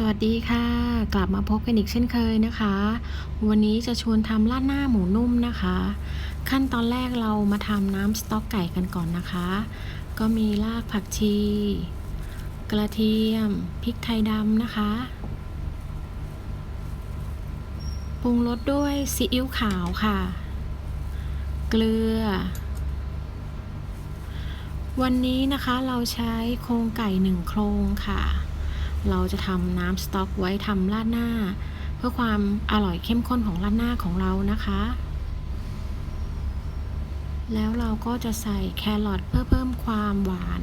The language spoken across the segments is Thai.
สวัสดีค่ะ กลับมาพบกันอีกเช่นเคยนะคะ วันนี้จะชวนทำราดหน้าหมูนุ่มนะคะ ขั้นตอนแรกเรามาทำน้ำสต๊อกไก่กันก่อนนะคะ ก็มีรากผักชี กระเทียมพริกไทยดำนะคะปรุงรสด้วยซีอิ๊วขาวค่ะ เกลือ วันนี้นะคะเราใช้โครงไก่หนึ่งโครงค่ะ เราจะทำน้ำสต๊อกไว้ทำราดหน้า เพื่อความอร่อยเข้มข้นของราดหน้าของเรานะคะ แล้วเราก็จะใส่แครอทเพื่อเพิ่มความหวาน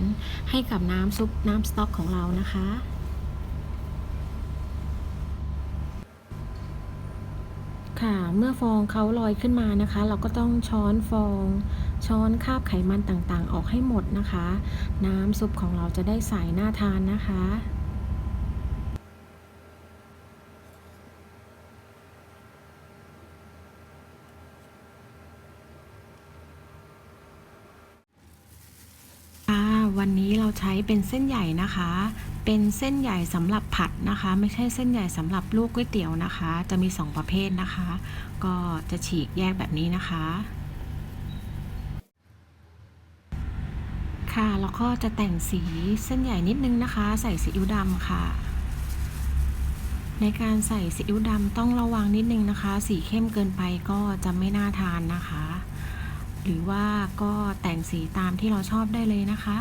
ให้กับน้ำซุปน้ำสต๊อกของเรานะคะค่ะเมื่อฟองเขาลอยขึ้นมานะคะ เราก็ต้องช้อนฟอง ช้อนคาบไขมันต่างๆ ออกให้หมดนะคะ น้ำซุปของเราจะได้ใสน่าทานนะคะ ค่ะ วันนี้เราใช้เป็นเส้นใหญ่นะคะ เป็นเส้นใหญ่สำหรับผัดนะคะ ไม่ใช่เส้นใหญ่สำหรับลวกก๋วยเตี๋ยวนะคะ จะมี 2 ประเภทนะคะ ก็จะฉีกแยกแบบนี้นะคะ ค่ะ แล้วก็จะแต่งสีเส้นใหญ่นิดนึงนะคะ ใส่ซีอิ๊วดำค่ะ ในการใส่ซีอิ๊วดำต้องระวังนิดนึงนะคะ สีเข้มเกินไปก็จะไม่น่าทานนะคะ หรือว่าก็แต่งสีตามที่เราชอบได้เลยนะคะ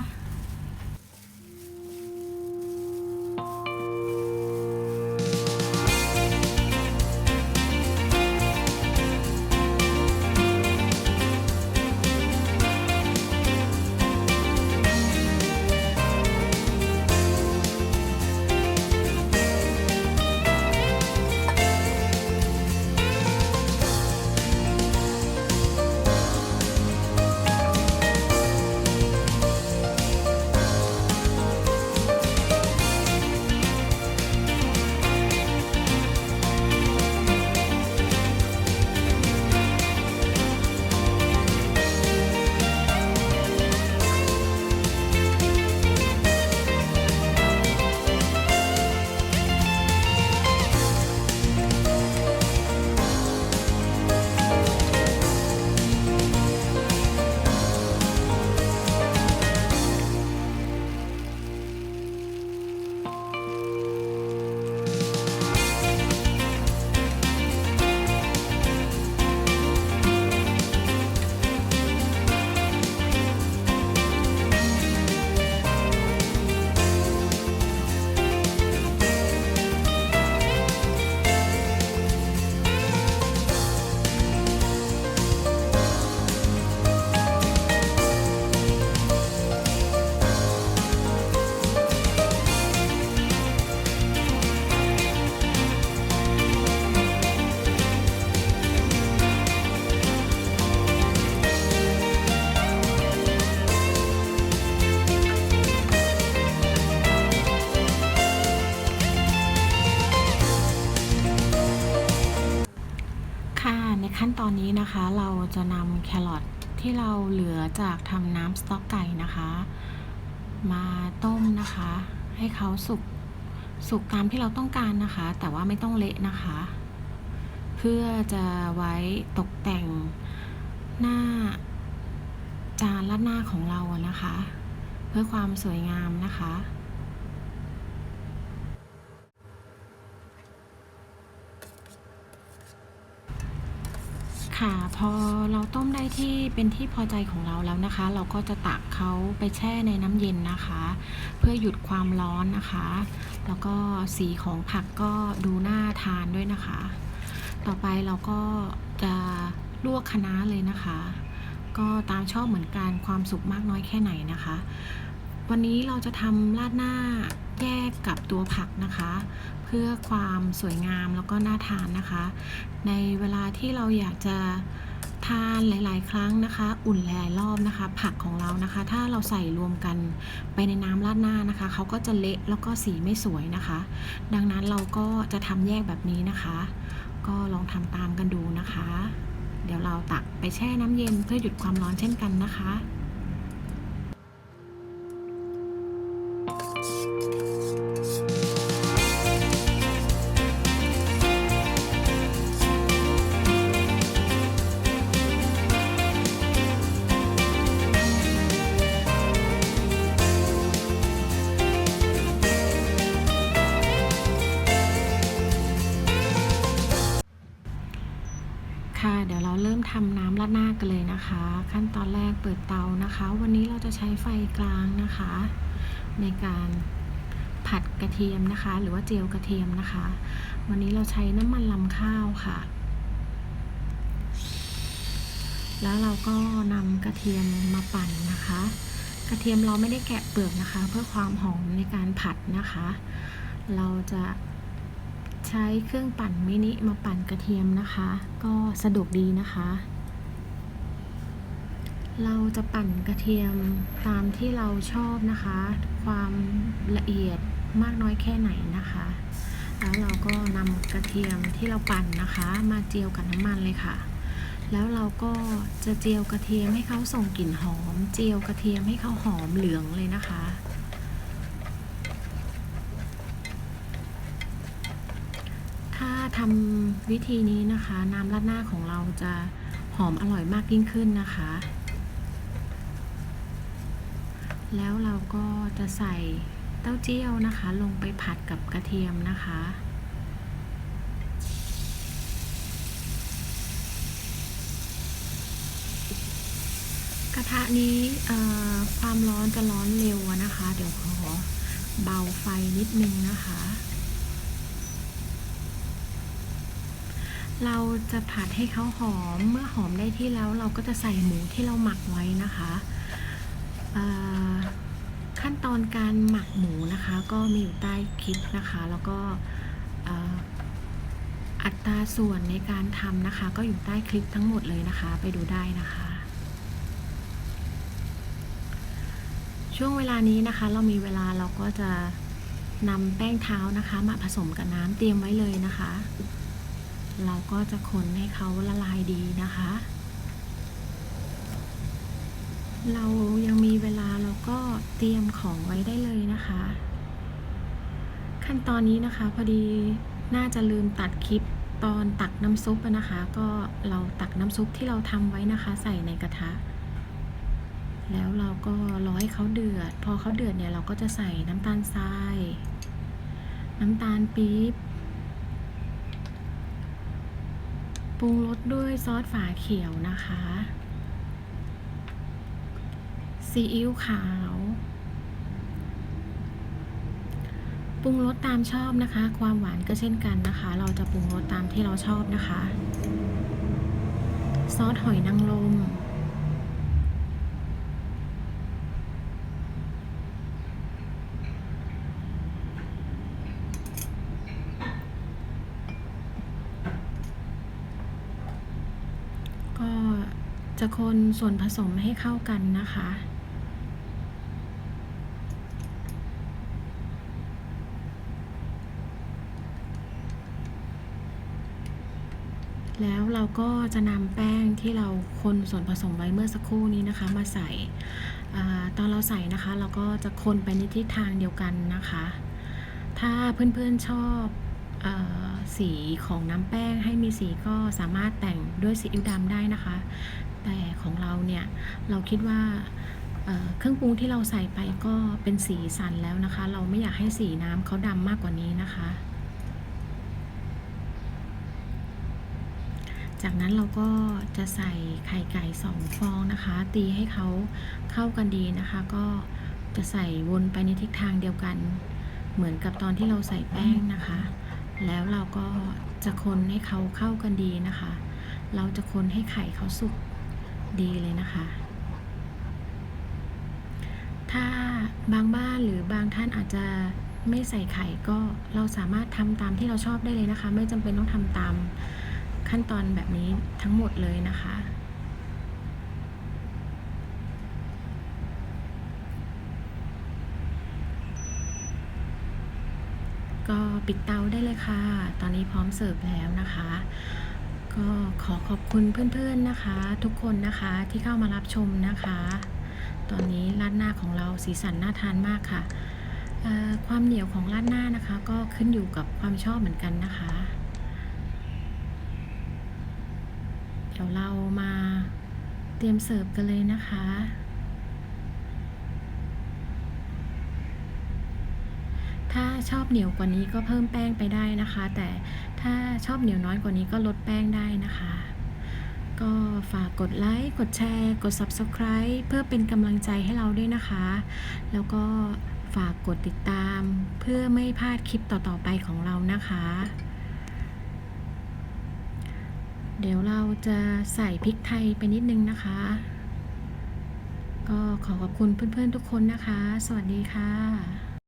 รอทที่เราเหลือจากทำน้ำสต๊อกไก่นะคะ มาต้มนะคะ ให้เขาสุกสุกตามที่เราต้องการนะคะ แต่ว่าไม่ต้องเละนะคะ เพื่อจะไว้ตกแต่งหน้าจานราดหน้าของเรานะคะ เพื่อความสวยงามนะคะ ค่ะ พอเราต้มได้ที่เป็นที่พอใจของเราแล้วนะคะ เราก็จะตักเขาไปแช่ในน้ำเย็นนะคะ เพื่อหยุดความร้อนนะคะ แล้วก็สีของผักก็ดูน่าทานด้วยนะคะ ต่อไปเราก็จะลวกคะน้าเลยนะคะ ก็ตามชอบเหมือนกันความสุกมากน้อยแค่ไหนนะคะ วันนี้เราจะทำราดหน้า แยกกับตัวผักนะคะ เพื่อความสวยงามแล้วก็น่าทานนะคะ ในเวลาที่เราอยากจะทานหลาย ๆ ครั้งนะคะ อุ่นหลายๆรอบนะคะ ผักของเรานะคะ ถ้าเราใส่รวมกันไปในน้ำราดหน้านะคะเขาก็จะเละแล้วก็สีไม่สวยนะคะ ดังนั้นเราก็จะทำแยกแบบนี้นะคะ ก็ลองทำตามกันดูนะคะ เดี๋ยวเราตักไปแช่น้ำเย็นเพื่อหยุดความร้อนเช่นกันนะคะาดหน้ากันเลยนะคะ ขั้นตอนแรกเปิดเตานะคะ วันนี้เราจะใช้ไฟกลางนะคะ ในการผัดกระเทียมนะคะ หรือว่าเจียวกระเทียมนะคะ วันนี้เราใช้น้ำมันลำข้าวค่ะ แล้วเราก็นำกระเทียมมาปั่นนะคะ กระเทียมเราไม่ได้แกะเปลือกนะคะ เพื่อความหอมในการผัดนะคะ เราจะใช้เครื่องปั่นมินิมาปั่นกระเทียมนะคะ ก็สะดวกดีนะคะ เราจะปั่นกระเทียมตามที่เราชอบนะคะ ความละเอียดมากน้อยแค่ไหนนะคะ แล้วเราก็นำกระเทียมที่เราปั่นนะคะ มาเจียวกับน้ำมันเลยค่ะ แล้วเราก็จะเจียวกระเทียมให้เขาส่งกลิ่นหอม เจียวกระเทียมให้เขาหอมเหลืองเลยนะคะถ้าทำวิธีนี้นะคะ น้ำราดหน้าของเราจะหอมอร่อยมากยิ่งขึ้นนะคะ แล้วเราก็จะใส่เต้าเจี้ยวนะคะ ลงไปผัดกับกระเทียมนะคะ กระทะนี้ความร้อนจะร้อนเร็วนะคะ เดี๋ยวขอเบาไฟนิดนึงนะคะ เราจะผัดให้เขาหอม เมื่อหอมได้ที่แล้วเราก็จะใส่หมูที่เราหมักไว้นะคะ เอ่อ ขั้นตอนการหมักหมูนะคะ ก็มีอยู่ใต้คลิปนะคะ แล้วก็อัตราส่วนในการทำนะคะ ก็อยู่ใต้คลิปทั้งหมดเลยนะคะ ไปดูได้นะคะ ช่วงเวลานี้นะคะ เรามีเวลาเราก็จะนำแป้งเท้านะคะ มาผสมกับน้ำเตรียมไว้เลยนะคะ เราก็จะคนให้เขาละลายดีนะคะ เรายังมีเวลาเราก็ เตรียมของไว้ได้เลยนะคะ ขั้นตอนนี้นะคะพอดีน่าจะลืมตัดคลิปตอนตักน้ำซุปนะคะ ก็เราตักน้ำซุปที่เราทำไว้นะคะ ใส่ในกระทะ แล้วเราก็รอให้เขาเดือด พอเขาเดือดเนี่ยเราก็จะใส่น้ำตาลทราย น้ำตาลปี๊บปรุงรสด้วยซอสฝาเขียวนะคะซีอิ๊วขาว ปรุงรสตามชอบนะคะ ความหวานก็เช่นกันนะคะ เราจะปรุงรสตามที่เราชอบนะคะ ซอสหอยนางรมก็จะคนส่วนผสมให้เข้ากันนะคะ แล้วเราก็จะนำแป้งที่เราคนส่วนผสมไว้เมื่อสักครู่นี้นะคะ มาใส่อตอนเราใส่นะคะ เราก็จะคนไปในทิศทางเดียวกันนะคะ ถ้าเพื่อนๆชอบอสีของน้ำแป้งให้มีสีก็สามารถแต่งด้วยซีอิ๊วดำได้นะคะ แต่ของเราเนี่ยเราคิดว่าเครื่องปรุงที่เราใส่ไปก็เป็นสีสันแล้วนะคะ เราไม่อยากให้สีน้ำเขาดำมากกว่านี้นะคะ จากนั้นเราก็จะใส่ไข่ไก่สองฟองนะคะ ตีให้เขาเข้ากันดีนะคะ ก็จะใส่วนไปในทิศทางเดียวกัน เหมือนกับตอนที่เราใส่แป้งนะคะ แล้วเราก็จะคนให้เขาเข้ากันดีนะคะ เราจะคนให้ไข่เขาสุกดีเลยนะคะ ถ้าบางบ้านหรือบางท่านอาจจะไม่ใส่ไข่ก็เราสามารถทำตามที่เราชอบได้เลยนะคะ ไม่จำเป็นต้องทำตาม ขั้นตอนแบบนี้ทั้งหมดเลยนะคะ ก็ปิดเตาได้เลยค่ะ ตอนนี้พร้อมเสิร์ฟแล้วนะคะ ก็ขอขอบคุณเพื่อนๆนะคะ ทุกคนนะคะที่เข้ามารับชมนะคะ ตอนนี้ราดหน้าของเราสีสันน่าทานมากค่ะความเหนียวของราดหน้านะคะ ก็ขึ้นอยู่กับความชอบเหมือนกันนะคะ เดี๋ยวเรามาเตรียมเสิร์ฟกันเลยนะคะ ถ้าชอบเหนียวกว่านี้ก็เพิ่มแป้งไปได้นะคะ แต่ถ้าชอบเหนียวน้อยกว่านี้ก็ลดแป้งได้นะคะ ก็ฝากกดไลค์ กดแชร์ กด Subscribe เพื่อเป็นกำลังใจให้เราด้วยนะคะ แล้วก็ฝากกดติดตามเพื่อไม่พลาดคลิปต่อๆไปของเรานะคะ เดี๋ยวเราจะใส่พริกไทยไปนิดนึงนะคะ ก็ขอขอบคุณเพื่อนๆทุกคนนะคะ สวัสดีค่ะ